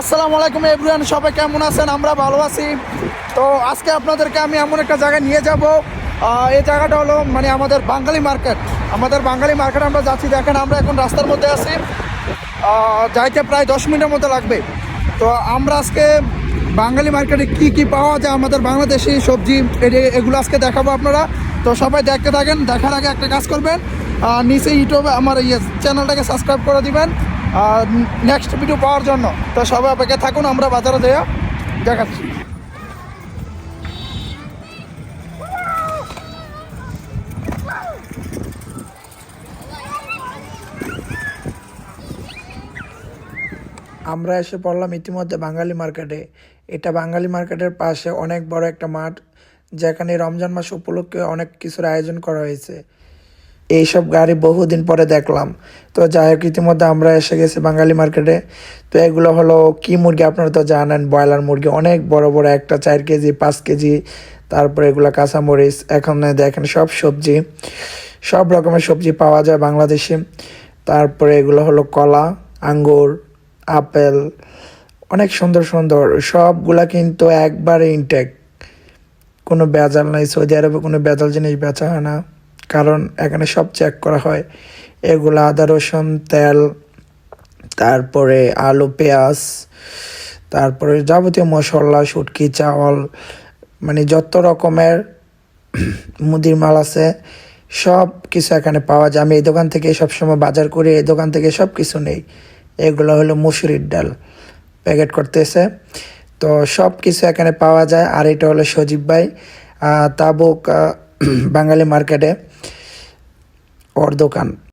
আসসালামু আলাইকুম এভরিওয়ান, সবাই কেমন আছেন? আমরা ভালো আছি। তো আজকে আপনাদেরকে আমি এমন একটা জায়গায় নিয়ে যাব। এই জায়গাটা হলো মানে আমাদের বাঙালি মার্কেট। আমাদের বাঙালি মার্কেট আমরা যাচ্ছি, দেখেন আমরা এখন রাস্তার মধ্যে আছি। যাইতে প্রায় দশ মিনিটের মতো লাগবে। তো আমরা আজকে বাঙালি মার্কেটে কি কি পাওয়া যায়, আমাদের বাংলাদেশি সবজি এগুলো আজকে দেখাবো আপনারা। তো সবাই দেখতে থাকেন, দেখার আগে একটা কাজ করবেন। নিচে ইউটিউবে আমার ইয়ে চ্যানেলটাকে সাবস্ক্রাইব করে দিবেন। নেক্সট ভিডিও পাওয়ার জন্য। তো সবাই অপেক্ষা থাকুন, আমরা বাজারে দেয়া দেখাচ্ছি। আমরা এসে পড়লাম ইতিমধ্যে বাঙালি মার্কেটে। এটা বাঙালি মার্কেটের পাশে অনেক বড় একটা মাঠ, যেখানে রমজান মাস উপলক্ষে অনেক কিছুর আয়োজন করা হয়েছে। এইসব গাড়ি বহুদিন পরে দেখলাম। তো যাই হোক, ইতিমধ্যে আমরা এসে গেছি বাঙালি মার্কেটে। তো এগুলো হলো কি মুরগি আপনারা তো জানেন, ব্রয়লার মুরগি, অনেক বড় বড় একটা চার কেজি, পাঁচ কেজি, তারপরে এগুলো কাঁচামরিচ, এখানে দেখেন সব সবজি, সব রকমের সবজি পাওয়া যায় বাংলাদেশে। তারপরে এগুলো হলো কলা, আঙ্গুর, আপেল, অনেক সুন্দর সুন্দর, সবগুলা কিন্তু একবারে ইনটেক কোনো ভেজাল নাই, সৌদি আরবে কোনো ভেজাল জিনিস বেচা হয় না। কারণ এখানে সব চেক করা হয়। এগুলো আদা, রসুন, তেল, তারপরে আলু, পেঁয়াজ, তারপরে যাবতীয় মশলা, শুটকি চাওয়াল মানে যত রকমের মুদির মাল আছে সব কিছু এখানে পাওয়া যায়। আমি এই দোকান থেকে সবসময় বাজার করি, এই দোকান থেকে সব কিছু নেই। এগুলো হলো মুসুরির ডাল, প্যাকেট করতেছে। তো সব কিছু এখানে পাওয়া যায়। আর এটা হলো সজীব ভাই তাবুক বাঙালি মার্কেটে। ওর দোকান